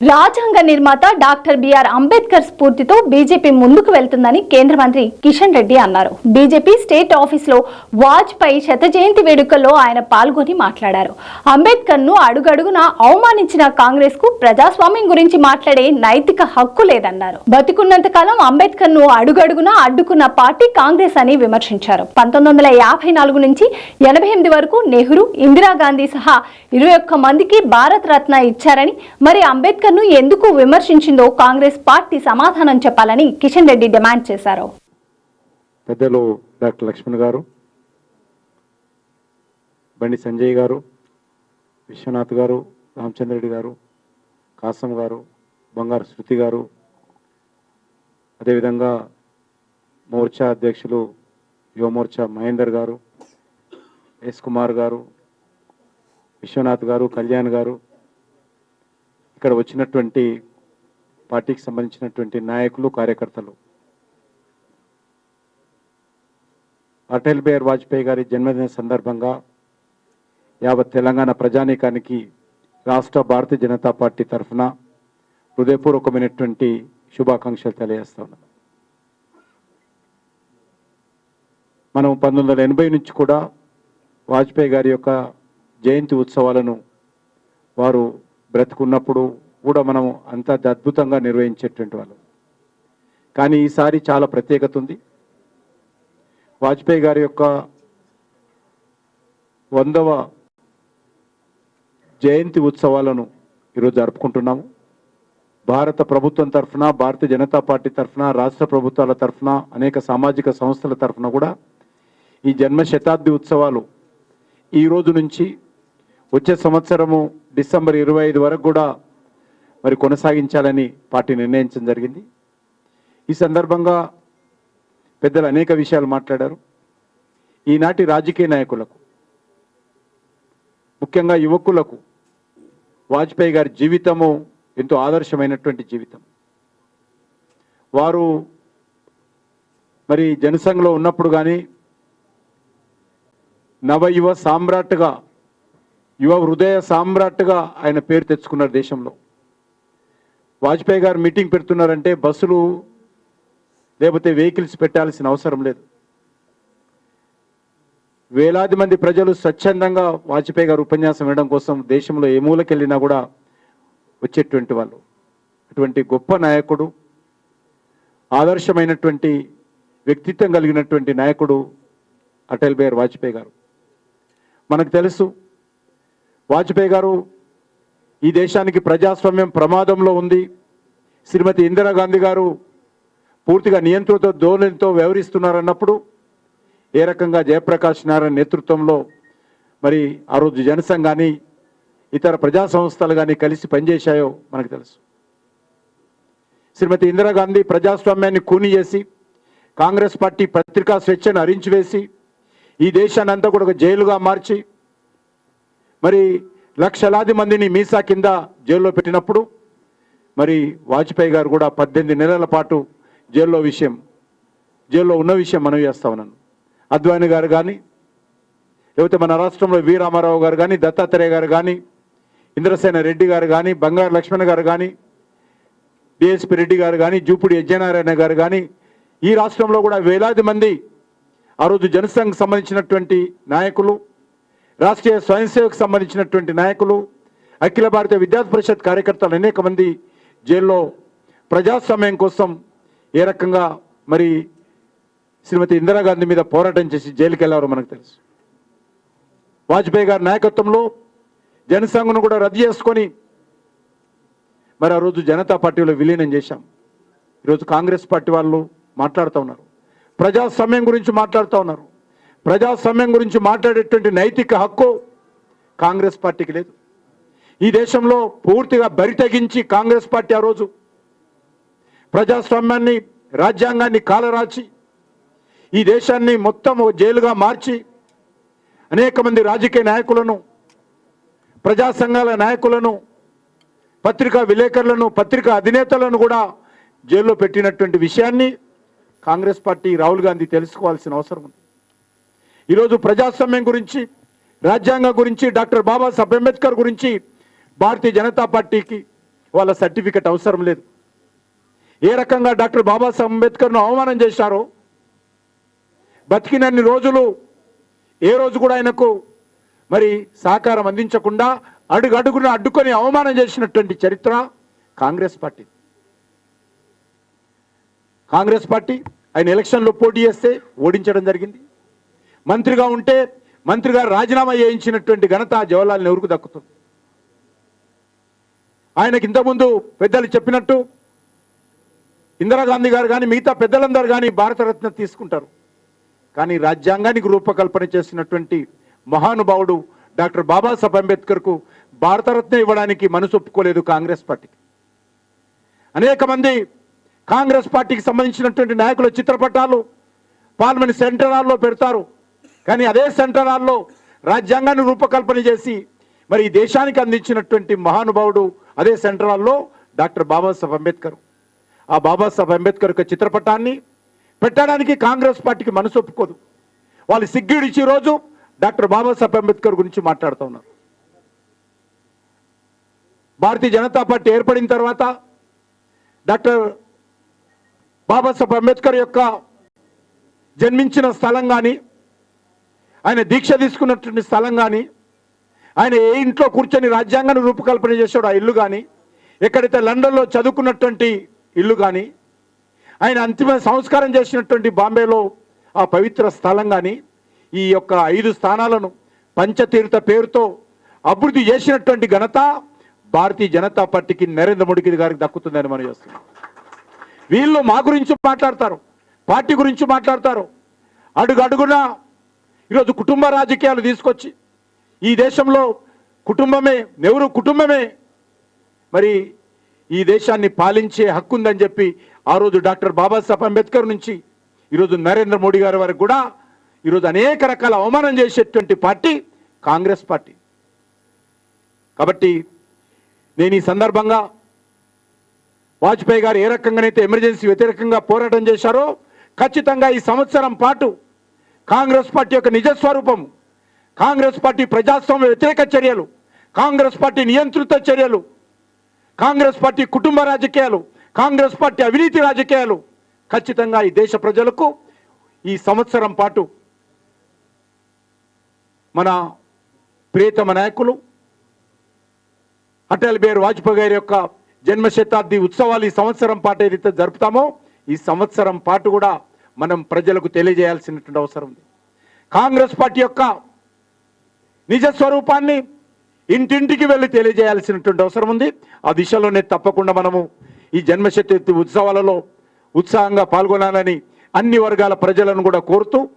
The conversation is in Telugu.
రాజ్యాంగ నిర్మాత డాక్టర్ బిఆర్ అంబేద్కర్ స్ఫూర్తితో బీజేపీ ముందుకు వెళ్తుందని కేంద్ర మంత్రి కిషన్ రెడ్డి అన్నారు. బీజేపీ స్టేట్ ఆఫీస్లో వాజ్పేయి శత జయంతి వేడుకల్లో ఆయన పాల్గొని మాట్లాడారు. అంబేద్కర్ను అవమానించిన కాంగ్రెస్కు ప్రజాస్వామ్యం గురించి మాట్లాడే నైతిక హక్కు లేదన్నారు. బతికున్నంత కాలం అంబేద్కర్ను అడ్డుకున్న పార్టీ కాంగ్రెస్ అని విమర్శించారు. పంతొమ్మిది వందల యాభై నాలుగు నుంచి ఎనభై ఎనిమిది వరకు నెహ్రూ ఇందిరాగాంధీ సహా ఇరవై ఒక్క మందికి భారత రత్న ఇచ్చారని మరి అంబేద్కర్ ను ఎందుకు విమర్శించిందో కాంగ్రెస్ పార్టీ సమాధానం చెప్పాలని కిషన్ రెడ్డి డిమాండ్ చేశారు. పెద్దలు డాక్టర్ లక్ష్మణ్ గారు బండి సంజయ్ గారు విశ్వనాథ్ గారు రామచంద్రెడ్డి గారు కాసం గారు బంగారు శృతి గారు అదేవిధంగా మోర్చా అధ్యక్షులు యువ మోర్చా మహేందర్ గారు ఎస్ కుమార్ గారు విశ్వనాథ్ గారు కళ్యాణ్ గారు ఇక్కడ వచ్చినటువంటి పార్టీకి సంబంధించినటువంటి నాయకులు కార్యకర్తలు. అటల్ బిహార్ వాజ్పేయి గారి జన్మదిన సందర్భంగా యావత్ తెలంగాణ ప్రజానీకానికి రాష్ట్ర భారతీయ జనతా పార్టీ తరఫున హృదయపూర్వకమైనటువంటి శుభాకాంక్షలు తెలియజేస్తా ఉన్నాను మనం పంతొమ్మిది వందల ఎనభై నుంచి కూడా వాజ్పేయి గారి యొక్క జయంతి ఉత్సవాలను వారు బ్రతుకున్నప్పుడు కూడా మనం అంత అద్భుతంగా నిర్వహించేటువంటి వాళ్ళు. కానీ ఈసారి చాలా ప్రత్యేకత ఉంది. వాజ్పేయి గారి యొక్క వందవ జయంతి ఉత్సవాలను ఈరోజు జరుపుకుంటున్నాము. భారత ప్రభుత్వం తరఫున భారతీయ జనతా పార్టీ తరఫున రాష్ట్ర ప్రభుత్వాల తరఫున అనేక సామాజిక సంస్థల తరఫున కూడా ఈ జన్మ శతాబ్ది ఉత్సవాలు ఈ రోజు నుంచి వచ్చే సంవత్సరము డిసెంబర్ ఇరవై ఐదు వరకు కూడా మరి కొనసాగించాలని పార్టీ నిర్ణయించడం జరిగింది. ఈ సందర్భంగా పెద్దలు అనేక విషయాలు మాట్లాడారు. ఈనాటి రాజకీయ నాయకులకు ముఖ్యంగా యువకులకు వాజ్పేయి గారి జీవితము ఎంతో ఆదర్శమైనటువంటి జీవితం. వారు మరి జనసంఘలో ఉన్నప్పుడు కానీ నవయువ సామ్రాట్గా యువ హృదయ సామ్రాట్గా ఆయన పేరు తెచ్చుకున్నారు దేశంలో. వాజ్పేయి గారు మీటింగ్ పెడుతున్నారంటే బస్సులు లేకపోతే వెహికల్స్ పెట్టాల్సిన అవసరం లేదు. వేలాది మంది ప్రజలు స్వచ్ఛందంగా వాజ్పేయి గారు ఉపన్యాసం వినడం కోసం దేశంలో ఏ మూలకెళ్ళినా కూడా వచ్చేటువంటి వాళ్ళు. అటువంటి గొప్ప నాయకుడు ఆదర్శమైనటువంటి వ్యక్తిత్వం కలిగినటువంటి నాయకుడు అటల్ బిహారీ వాజ్పేయి గారు. మనకు తెలుసు వాజ్పేయి గారు ఈ దేశానికి ప్రజాస్వామ్యం ప్రమాదంలో ఉంది. శ్రీమతి ఇందిరాగాంధీ గారు పూర్తిగా నియంత్రిత ధోరణితో వ్యవహరిస్తున్నారన్నప్పుడు ఏ రకంగా జయప్రకాష్ నారాయణ నేతృత్వంలో మరి ఆ రోజు జనసంఘ్ కానీ ఇతర ప్రజా సంస్థలు కానీ కలిసి పనిచేశాయో మనకు తెలుసు. శ్రీమతి ఇందిరాగాంధీ ప్రజాస్వామ్యాన్ని కూని చేసి కాంగ్రెస్ పార్టీ పత్రికా స్వేచ్ఛను అరించివేసి ఈ దేశాన్ని అంతా కూడా ఒక జైలుగా మార్చి మరి లక్షలాది మందిని మీసా కింద జైల్లో పెట్టినప్పుడు మరి వాజ్పేయి గారు కూడా పద్దెనిమిది నెలల పాటు జైల్లో విషయం జైల్లో ఉన్న విషయం మనవి చేస్తా ఉన్నాను. అద్వాని గారు కానీ లేకపోతే మన రాష్ట్రంలో వి రామారావు గారు కానీ దత్తాత్రేయ గారు కానీ ఇంద్రసేన రెడ్డి గారు కానీ బంగారు లక్ష్మణ్ గారు కానీ డిఎస్పి రెడ్డి గారు కానీ జూపుడి యజ్ఞనారాయణ గారు కానీ ఈ రాష్ట్రంలో కూడా వేలాది మంది ఆ రోజు జనసంఘ్ సంబంధించినటువంటి నాయకులు రాష్ట్రీయ స్వయం సేవకు సంబంధించినటువంటి నాయకులు అఖిల భారతీయ విద్యార్థి పరిషత్ కార్యకర్తలు అనేక మంది జైల్లో ప్రజాస్వామ్యం కోసం ఏ రకంగా మరి శ్రీమతి ఇందిరాగాంధీ మీద పోరాటం చేసి జైలుకి వెళ్ళారో మనకు తెలుసు. వాజ్పేయి గారి నాయకత్వంలో జనసంఘను కూడా రద్దు చేసుకొని మరి ఆ రోజు జనతా పార్టీలో విలీనం చేశాం. ఈరోజు కాంగ్రెస్ పార్టీ వాళ్ళు మాట్లాడుతూ ఉన్నారు. ప్రజాస్వామ్యం గురించి మాట్లాడుతూ ఉన్నారు. ప్రజాస్వామ్యం గురించి మాట్లాడేటువంటి నైతిక హక్కు కాంగ్రెస్ పార్టీకి లేదు. ఈ దేశంలో పూర్తిగా బరితగించి కాంగ్రెస్ పార్టీ ఆ రోజు ప్రజాస్వామ్యాన్ని రాజ్యాంగాన్ని కాలరాచి ఈ దేశాన్ని మొత్తం ఒక జైలుగా మార్చి అనేక మంది రాజకీయ నాయకులను ప్రజా సంఘాల నాయకులను పత్రికా విలేకరులను పత్రికా అధినేతలను కూడా జైల్లో పెట్టినటువంటి విషయాన్ని కాంగ్రెస్ పార్టీ రాహుల్ గాంధీ తెలుసుకోవాల్సిన అవసరం ఉంది. ఈరోజు ప్రజాస్వామ్యం గురించి రాజ్యాంగం గురించి డాక్టర్ బాబాసాహెబ్ అంబేద్కర్ గురించి భారతీయ జనతా పార్టీకి వాళ్ళ సర్టిఫికెట్ అవసరం లేదు. ఏ రకంగా డాక్టర్ బాబాసాహెబ్ అంబేద్కర్ను అవమానం చేశారో బతికినన్ని రోజులు ఏ రోజు కూడా ఆయనకు మరి సహకారం అందించకుండా అడుగు అడుగున అడ్డుకొని అవమానం చేసినటువంటి చరిత్ర కాంగ్రెస్ పార్టీ. కాంగ్రెస్ పార్టీ ఆయన ఎలక్షన్లో పోటీ చేస్తే ఓడించడం జరిగింది. మంత్రిగా ఉంటే మంత్రిగా రాజీనామా చేయించినటువంటి ఘనత జవహర్లాల్ నెహ్రూకు దక్కుతుంది. ఆయనకి ఇంతకుముందు పెద్దలు చెప్పినట్టు ఇందిరాగాంధీ గారు కానీ మిగతా పెద్దలందరూ కానీ భారతరత్న తీసుకుంటారు. కానీ రాజ్యాంగానికి రూపకల్పన చేసినటువంటి మహానుభావుడు డాక్టర్ బాబాసాహెబ్ అంబేద్కర్కు భారతరత్న ఇవ్వడానికి మనసు ఒప్పుకోలేదు కాంగ్రెస్ పార్టీకి. అనేక మంది కాంగ్రెస్ పార్టీకి సంబంధించినటువంటి నాయకుల చిత్రపటాలు పార్లమెంట్ సెంటరాల్లో పెడతారు. కానీ అదే సెంటర్ హాల్లో రాజ్యాంగాన్ని రూపకల్పన చేసి మరి ఈ దేశానికి అందించినటువంటి మహానుభావుడు అదే సెంటర్ హాల్లో డాక్టర్ బాబాసాహెబ్ అంబేద్కర్. ఆ బాబాసాహెబ్ అంబేద్కర్ యొక్క చిత్రపటాన్ని పెట్టడానికి కాంగ్రెస్ పార్టీకి మనసు ఒప్పుకోదు. వాళ్ళు సిగ్గిడిచి రోజు డాక్టర్ బాబాసాహెబ్ అంబేద్కర్ గురించి మాట్లాడుతూ ఉన్నారు. భారతీయ జనతా పార్టీ ఏర్పడిన తర్వాత డాక్టర్ బాబాసాహెబ్ అంబేద్కర్ యొక్క జన్మించిన స్థలం కానీ ఆయన దీక్ష తీసుకున్నటువంటి స్థలం కానీ ఆయన ఏ ఇంట్లో కూర్చొని రాజ్యాంగాన్ని రూపకల్పన చేశాడో ఆ ఇల్లు కానీ ఎక్కడైతే లండన్లో చదువుకున్నటువంటి ఇల్లు కానీ ఆయన అంతిమ సంస్కారం చేసినటువంటి బాంబేలో ఆ పవిత్ర స్థలం కానీ ఈ యొక్క ఐదు స్థానాలను పంచతీర్థ పేరుతో అభివృద్ధి చేసినటువంటి ఘనత భారతీయ జనతా పార్టీకి నరేంద్ర మోడీ గారికి దక్కుతుందని మనం చేస్తున్నాం. వీళ్ళు మా గురించి మాట్లాడతారు పార్టీ గురించి మాట్లాడతారు. అడుగడుగున ఈరోజు కుటుంబ రాజకీయాలు తీసుకొచ్చి ఈ దేశంలో కుటుంబమే నెవరు కుటుంబమే. మరి ఈ దేశాన్ని పాలించే హక్కు ఉందని చెప్పి ఆ రోజు డాక్టర్ బాబాసాహెబ్ అంబేద్కర్ నుంచి ఈరోజు నరేంద్ర మోడీ గారి వరకు కూడా ఈరోజు అనేక రకాల అవమానం చేసేటువంటి పార్టీ కాంగ్రెస్ పార్టీ. కాబట్టి నేను ఈ సందర్భంగా వాజ్పేయి గారు ఏ రకంగానైతే ఎమర్జెన్సీ వ్యతిరేకంగా పోరాటం చేశారో ఖచ్చితంగా ఈ సంవత్సరం పాటు కాంగ్రెస్ పార్టీ యొక్క నిజస్వరూపం కాంగ్రెస్ పార్టీ ప్రజాస్వామ్య వ్యతిరేక చర్యలు కాంగ్రెస్ పార్టీ నియంత్రిత చర్యలు కాంగ్రెస్ పార్టీ కుటుంబ రాజకీయాలు కాంగ్రెస్ పార్టీ అవినీతి రాజకీయాలు. ఖచ్చితంగా ఈ దేశ ప్రజలకు ఈ సంవత్సరం పాటు మన ప్రియతమ నాయకులు అటల్ బిహారీ వాజ్పేయి గారి యొక్క జన్మ శతాబ్ది ఉత్సవాలు ఈ సంవత్సరం పాటు ఏదైతే జరుపుతామో ఈ సంవత్సరం పాటు కూడా మనం ప్రజలకు తెలియజేయాల్సినటువంటి అవసరం ఉంది. కాంగ్రెస్ పార్టీ యొక్క నిజ స్వరూపాన్ని ఇంటింటికి వెళ్ళి తెలియజేయాల్సినటువంటి అవసరం ఉంది. ఆ దిశలోనే తప్పకుండా మనము ఈ జన్మ ఉత్సవాలలో ఉత్సాహంగా పాల్గొనాలని అన్ని వర్గాల ప్రజలను కూడా కోరుతూ